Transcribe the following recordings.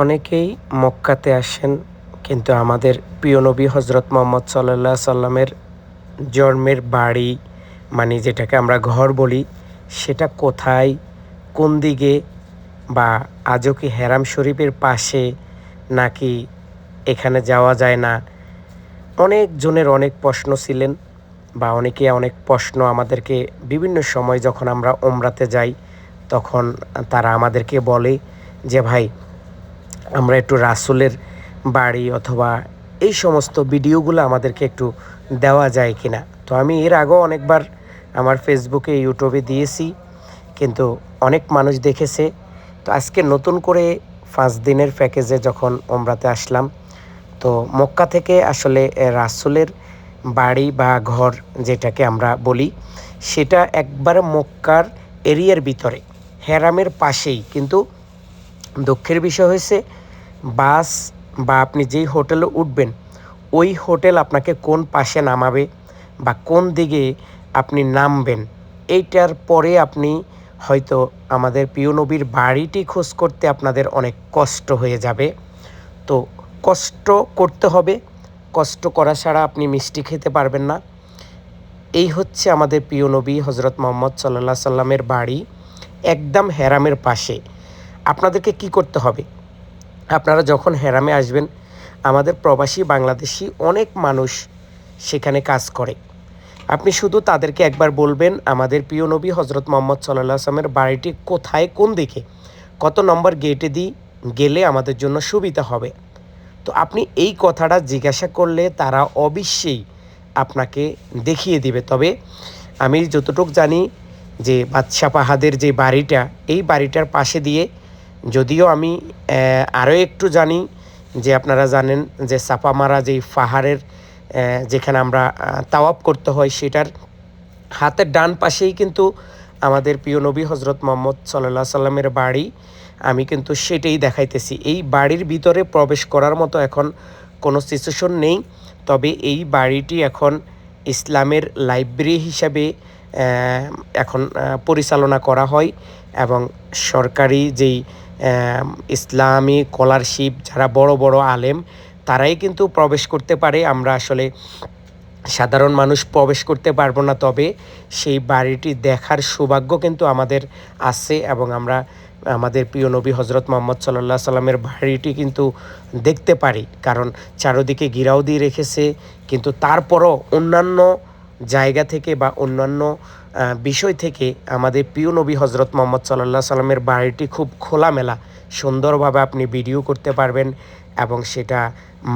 অনেকেই মক্কাতে আসেন, কিন্তু আমাদের প্রিয় নবী হজরত মোহাম্মদ সাল্লাহ সাল্লামের জন্মের বাড়ি মানে যেটাকে আমরা ঘর বলি, সেটা কোথায়, কোন দিকে বা আজও কি হেরাম শরীফের পাশে নাকি এখানে যাওয়া যায় না? অনেক জনের অনেক প্রশ্ন ছিলেন বা অনেকে অনেক প্রশ্ন আমাদেরকে বিভিন্ন সময় যখন আমরা ওমরাতে যাই, তখন তারা আমাদেরকে বলে যে, ভাই আমরা একটু রাসুলের বাড়ি অথবা এই সমস্ত ভিডিওগুলো আমাদেরকে একটু দেওয়া যায় কি না তো আমি এর আগেও অনেকবার আমার ফেসবুকে ইউটিউবে দিয়েছি, কিন্তু অনেক মানুষ দেখেছে। তো আজকে নতুন করে পাঁচ দিনের প্যাকেজে যখন ওমরাতে আসলাম, তো মক্কা থেকে আসলে রাসুলের বাড়ি বা ঘর যেটাকে আমরা বলি, সেটা একবার মক্কার এরিয়ার ভিতরে, হেরামের পাশেই। কিন্তু দুঃখের বিষয় হয়েছে বাস বা আপনি যেই হোটেলে উঠবেন, ওই হোটেল আপনাকে কোন পাশে নামাবে বা কোন দিকে আপনি নামবেন, এইটার পরে আপনি হয়তো আমাদের প্রিয় নবীর বাড়িটি খোঁজ করতে আপনাদের অনেক কষ্ট হয়ে যাবে। তো কষ্ট করতে হবে, কষ্ট করা ছাড়া আপনি মিষ্টি খেতে পারবেন না। এই হচ্ছে আমাদের প্রিয় নবী হজরত মোহাম্মদ সাল্লা সাল্লামের বাড়ি, একদম হেরামের পাশে। আপনাদেরকে কি করতে হবে? আপনারা যখন হেরামে আসবেন, আমাদের প্রবাসী বাংলাদেশি অনেক মানুষ সেখানে কাজ করে। আপনি শুধু তাদেরকে একবার বলবেন, আমাদের প্রিয় নবী হজরত মোহাম্মদ সাল্লাহ আসলামের বাড়িটি কোথায়, কোন দিকে, কত নম্বর গেটে দিই গেলে আমাদের জন্য সুবিধা হবে। তো আপনি এই কথাটা জিজ্ঞাসা করলে তারা অবশ্যই আপনাকে দেখিয়ে দিবে। তবে আমি যতটুক জানি যে বাদশা পাহাদের যে বাড়িটা, এই বাড়িটার পাশে দিয়ে যদিও আমি আরও একটু জানি যে আপনারা জানেন যে সাপামারা যেই পাহাড়ের যেখানে আমরা তাওয়াপ করতে হয় সেটার হাতের ডান পাশেই কিন্তু আমাদের প্রিয় নবী হজরত মোহাম্মদ সাল্লাহ সাল্লামের বাড়ি। আমি কিন্তু সেটাই দেখাইতেছি। এই বাড়ির ভিতরে প্রবেশ করার মতো এখন কোনো সিচুয়েশন নেই। তবে এই বাড়িটি এখন ইসলামের লাইব্রেরি হিসাবে এখন পরিচালনা করা হয় এবং সরকারি যেই ইসলামী স্কলারশিপ যারা বড় বড় আলেম, তারাই কিন্তু প্রবেশ করতে পারে। আমরা আসলে সাধারণ মানুষ প্রবেশ করতে পারব না, তবে সেই বাড়িটি দেখার সৌভাগ্য কিন্তু আমাদের আছে এবং আমরা আমাদের প্রিয় নবী হজরত মোহাম্মদ সাল্লাহ সাল্লামের বাড়িটি কিন্তু দেখতে পারি। কারণ চারোদিকে গিরাও দিয়ে রেখেছে, কিন্তু তারপরও অন্যান্য জায়গা থেকে বা অন্যান্য বিষয় থেকে আমাদের প্রিয় নবী হজরত মোহাম্মদ সাল্লাহ সাল্লামের বাড়িটি খুব খোলামেলা, সুন্দরভাবে আপনি ভিডিও করতে পারবেন এবং সেটা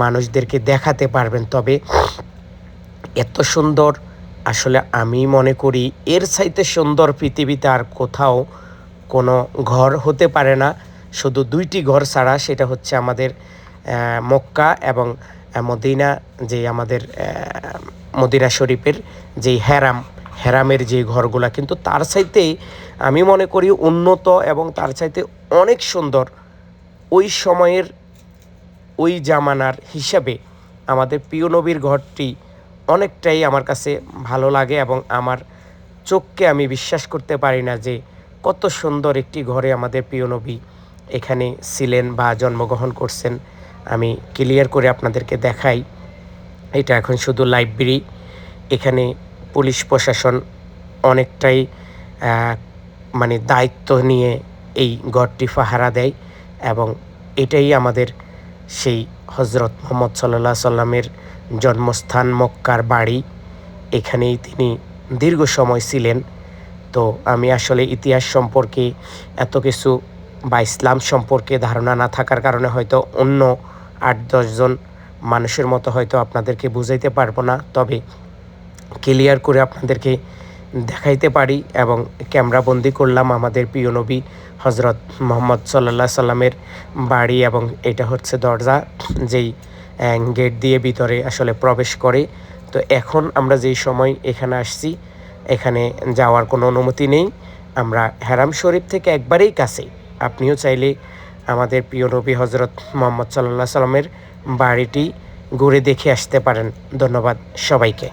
মানুষদেরকে দেখাতে পারবেন। তবে এত সুন্দর, আসলে আমি মনে করি এর চাইতে সুন্দর পৃথিবীতে আর কোথাও কোনো ঘর হতে পারে না। শুধু দুইটি ঘর ছাড়া সেটা হচ্ছে আমাদের মক্কা এবং মদিনা, যে আমাদের মদিনা শরীফের যেই হ্যারাম হ্যারামের যে ঘরগুলা, কিন্তু তার চাইতে আমি মনে করি উন্নত এবং তার চাইতে অনেক সুন্দর ওই সময়ের ওই জামানার হিসাবে আমাদের প্রিয় নবীর ঘরটি অনেকটাই আমার কাছে ভালো লাগে এবং আমার চোখকে আমি বিশ্বাস করতে পারি না যে কত সুন্দর একটি ঘরে আমাদের প্রিয় নবী এখানে ছিলেন বা জন্মগ্রহণ করছেন। আমি ক্লিয়ার করে আপনাদেরকে দেখাই এটা এখন শুধু লাইব্রেরি। এখানে পুলিশ প্রশাসন অনেকটাই মানে দায়িত্ব নিয়ে এই গড়টি পাহারা দেয় এবং এটাই আমাদের সেই হজরত মোহাম্মদ সাল্লাহ সাল্লামের জন্মস্থান মক্কার বাড়ি। এখানেই তিনি দীর্ঘ সময় ছিলেন। তো আমি আসলে ইতিহাস সম্পর্কে এত কিছু বা ইসলাম সম্পর্কে ধারণা না থাকার কারণে হয়তো অন্য আট দশজন মানুষের মতো হয়তো আপনাদেরকে বুঝাইতে পারব না, তবে ক্লিয়ার করে আপনাদেরকে দেখাইতে পারি এবং ক্যামেরা বন্দি করলাম আমাদের প্রিয় নবী হজরত মোহাম্মদ সাল্লা সাল্লামের বাড়ি এবং এটা হচ্ছে দরজা যেই গেট দিয়ে ভিতরে আসলে প্রবেশ করে। তো এখন আমরা যেই সময় এখানে আসছি, এখানে যাওয়ার কোনো অনুমতি নেই। আমরা হেরাম শরীফ থেকে একবারেই কাছে। আপনিও চাইলে আমাদের প্রিয় নবী হজরত মোহাম্মদ সাল্লাহ সাল্লামের বাড়িটি ঘুরে দেখে আসতে পারেন। ধন্যবাদ সবাইকে।